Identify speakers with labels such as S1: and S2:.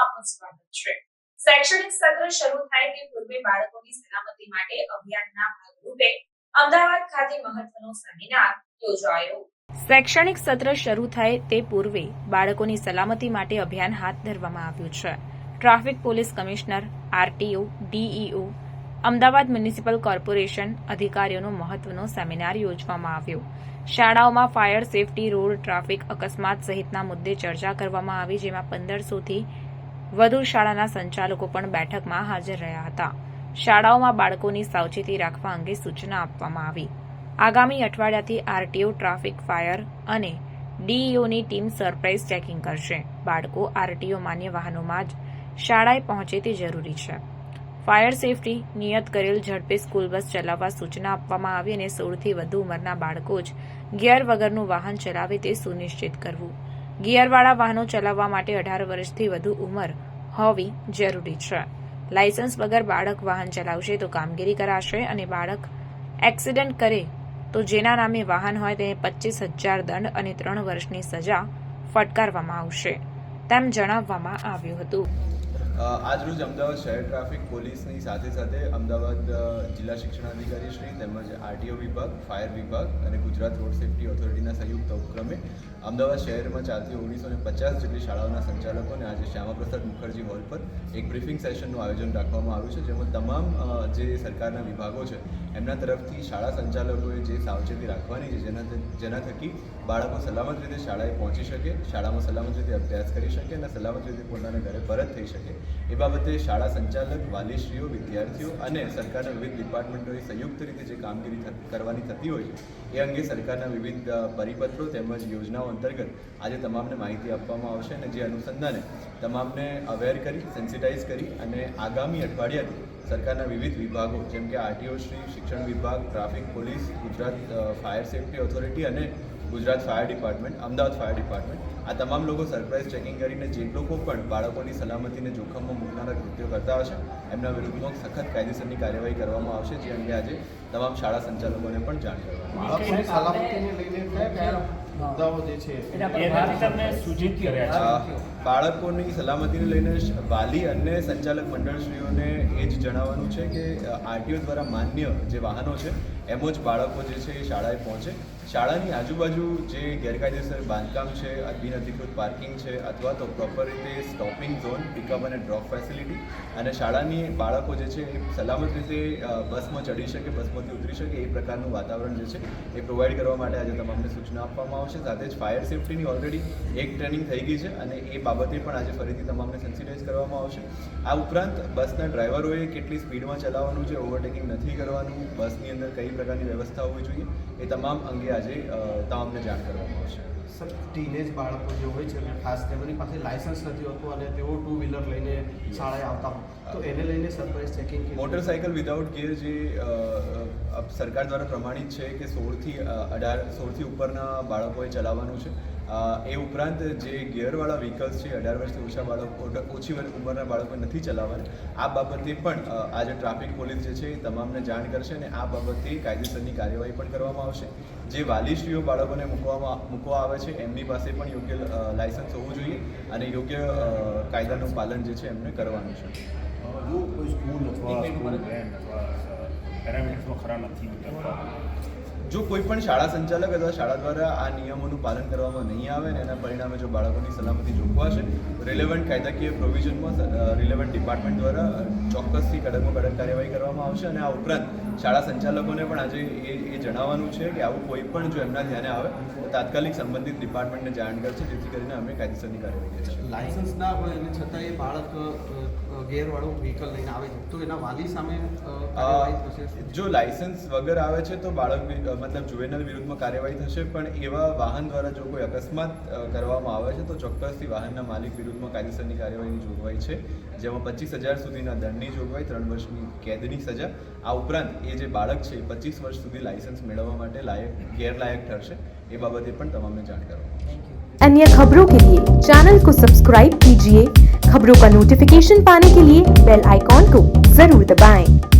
S1: આપનું સ્વાગત છે. શૈક્ષણિક સત્ર શરૂ થાય તે પૂર્વે બાળકોની સલામતી માટે અભિયાનના ભાગરૂપે અમદાવાદ ખાતે મહત્વનો સેમિનાર યોજાયો. શૈક્ષણિક સત્ર શરૂ થાય તે પૂર્વે બાળકોની સલામતી માટે અભિયાન હાથ ધરવામાં આવ્યું છે. Traffic police commissioner, RTO, DEO, Ahmedabad municipal corporation અધિકારીઓનો મહત્વનો સેમિનાર યોજવામાં આવ્યો. શાળાઓમાં ફાયર સેફટી, રોડ ટ્રાફિક અકસ્માત સહિતના મુદ્દે ચર્ચા કરવામાં આવી, જેમાં પંદરસોથી વધુ શાળાના સંચાલકો પણ બેઠકમાં હાજર રહ્યા હતા. શાળાઓમાં બાળકોની સાવચેતી રાખવા અંગે સૂચના આપવામાં આવી. આગામી અઠવાડિયાથી આરટીઓ, ટ્રાફિક ફાયર અને ડીઈઓની ટીમ સરપ્રાઇઝ ચેકિંગ કરશે. બાળકો આરટીઓ માન્ય વાહનોમાં જ શાળાએ પહોંચે તે જરૂરી છે. ફાયર સેફટી નિયત કરેલ ઝડપે સ્કૂલ બસ ચલાવવા સૂચના આપવામાં આવી અને સોળથી વધુ ઉંમરના બાળકો જ ગિયર વગરનું વાહન ચલાવે તે સુનિશ્ચિત કરવું. ગિયરવાળા વાહનો ચલાવવા માટે અઢાર વર્ષથી વધુ ઉંમર હોવી જરૂરી છે. લાયસન્સ વગર બાળક વાહન ચલાવશે તો કામગીરી કરાશે અને બાળક એક્સિડન્ટ કરે તો જેના નામે વાહન હોય તેને પચીસ હજાર દંડ અને ત્રણ વર્ષની સજા ફટકારવામાં આવશે, તેમ જણાવવામાં આવ્યું હતું.
S2: આજરોજ અમદાવાદ શહેર ટ્રાફિક પોલીસની સાથે સાથે અમદાવાદ જિલ્લા શિક્ષણાધિકારી શ્રી તેમજ આરટીઓ વિભાગ, ફાયર વિભાગ અને ગુજરાત રોડ સેફટી ઓથોરિટીના સંયુક્ત ઉપક્રમે અમદાવાદ શહેરમાં ચાલતી ઓગણીસો ને પચાસ જેટલી શાળાઓના સંચાલકોને આજે શ્યામાપ્રસાદ મુખર્જી હોલ પર એક બ્રીફિંગ સેશનનું આયોજન રાખવામાં આવ્યું છે, જેમાં તમામ જે સરકારના વિભાગો છે, એમના તરફથી શાળા સંચાલકોએ જે સાવચેતી રાખવાની છે, જેના જેના થકી બાળકો સલામત રીતે શાળાએ પહોંચી શકે, શાળામાં સલામત રીતે અભ્યાસ કરી શકે અને સલામત રીતે પોતાના ઘરે પરત થઈ શકે એ બાબતે શાળા સંચાલક, વાલીશ્રીઓ, વિદ્યાર્થીઓ અને સરકારના વિવિધ ડિપાર્ટમેન્ટોએ સંયુક્ત રીતે જે કામગીરી કરવાની થતી હોય એ અંગે સરકારના વિવિધ પરિપત્રો તેમજ યોજનાઓ અંતર્ગત આજે તમામને માહિતી આપવામાં આવશે અને જે અનુસંધાને તમામને અવેર કરી સેન્સિટાઇઝ કરી અને આગામી અઠવાડિયાથી સરકારના વિવિધ વિભાગો જેમ કે આરટીઓ શ્રી, શિક્ષણ વિભાગ, traffic police, Gujarat fire safety authority અને Gujarat fire department Ahmedabad fire department આ તમામ લોકો સરપ્રાઇઝ ચેકિંગ કરીને જે લોકો પણ બાળકોની સલામતીને જોખમમાં મૂકનારા કૃત્યો કરતા હશે એમના વિરુદ્ધમાં સખત કાયદેસરની કાર્યવાહી કરવામાં આવશે જે અંગે આજે તમામ શાળા સંચાલકોને પણ જાણ કરવામાં
S3: બાળકોની સલામતીને લઈને
S2: વાલી અને સંચાલક મંડળશ્રીઓને એ જ જણાવવાનું છે કે આરટીઓ દ્વારા માન્ય જે વાહનો છે એમ જ બાળકો જે છે એ શાળાએ પહોંચે. શાળાની આજુબાજુ જે ગેરકાયદેસર બાંધકામ છે બિનઅધિકૃત પાર્કિંગ છે અથવા તો પ્રોપર રીતે સ્ટોપિંગ ઝોન પિકઅપ અને ડ્રોપ ફેસિલિટી અને શાળાની બાળકો જે છે એ સલામત રીતે બસમાં ચડી શકે, બસમાંથી ઉતરી શકે એ પ્રકારનું વાતાવરણ જે છે એ પ્રોવાઈડ કરવા માટે આજે તમામને સૂચના આપવામાં આવશે. સાથે જ ફાયર સેફટીની ઓલરેડી એક ટ્રેનિંગ થઈ ગઈ છે અને એ બાબતે પણ આજે ફરીથી તમામને સેન્સિટાઇઝ કરવામાં આવશે. આ ઉપરાંત બસના ડ્રાઈવરોએ કેટલી સ્પીડમાં ચલાવવાનું છે ઓવરટેકિંગ નથી કરવાનું, બસની અંદર કઈ પ્રકારની વ્યવસ્થા હોવી જોઈએ, એ તમામ અંગે આજે તમામને જાણ કરવામાં આવશે.
S3: સર ટીનેજ બાળકો જે હોય છે ખાસ તેમની પાસે લાયસન્સ નથી હોતું અને તેઓ ટુ વ્હીલર લઈને શાળાએ આવતા હોય. તો એને લઈને surprise checking
S2: motorcycle without gear જે સરકાર દ્વારા પ્રમાણિત છે કે સોળથી અઢાર સોળથી ઉપરના બાળકોએ ચલાવવાનું છે એ ઉપરાંત જે ગિયરવાળા વ્હીકલ્સ છે, અઢાર વર્ષથી ઓછા બાળકો ઓછી ઉંમરના બાળકો નથી ચલાવવાના, આ બાબતે પણ આજે ટ્રાફિક પોલીસ જે છે, એ તમામને જાણ કરશે અને આ બાબતે કાયદેસરની કાર્યવાહી પણ કરવામાં આવશે. જે વાલીશ્રીઓ બાળકોને મૂકવામાં, મૂકવા આવે છે, એમની પાસે પણ યોગ્ય લાયસન્સ હોવું જોઈએ અને યોગ્ય કાયદાનું પાલન જે છે, એમને કરવાનું છે.
S4: જો કોઈ સ્કૂલ અથવા ખરા નથી
S2: જો કોઈ પણ શાળા સંચાલક અથવા શાળા દ્વારા આ નિયમોનું પાલન કરવામાં નહીં આવે ને એના પરિણામે જો બાળકોની સલામતી જોખવાશે રિલેવન્ટ કાયદાકીય પ્રોવિઝનમાં રિલેવન્ટ ડિપાર્ટમેન્ટ દ્વારા ચોક્કસથી કડકમાં કડક કાર્યવાહી કરવામાં આવશે અને આ ઉપરાંત શાળા સંચાલકોને પણ આજે એ એ જણાવવાનું છે કે આવું કોઈ પણ જો એમના ધ્યાને આવે તો તાત્કાલિક સંબંધિત ડિપાર્ટમેન્ટને જાણ કરશે જેથી કરીને અમે કાયદેસરની કાર્યવાહી કરીશું
S3: લાયસન્સ ના હોય એને છતાં એ બાળક ગેરવાળું વ્હીકલ લઈને આવે છે. તો એના વાલી સામે
S2: જો લાયસન્સ વગર આવે છે તો બાળક મતલબ જુવેનલ વિરુદ્ધમાં કાર્યવાહી થશે પણ એવા વાહન દ્વારા જો કોઈ અકસ્માત અ, કરવામાં આવે છે તો ચોક્કસથી વાહનના માલિક વિરુદ્ધમાં કાયદેસરની કાર્યવાહીની જોગવાઈ છે જેમાં પચીસ હજાર સુધીના દંડની જોગવાઈ ત્રણ વર્ષની કેદની સજા આ ઉપરાંત એ જે બાળક છે પચીસ વર્ષ સુધી લાયસન્સ મેળવવા માટે લાયક ગેરલાયક ઠરશે એ બાબતે પણ તમામને જાણ કરવામાં આવશે
S5: अन्य खबरों के लिए चैनल को सब्सक्राइब कीजिए खबरों का नोटिफिकेशन पाने के लिए बेल आइकॉन को जरूर दबाएं।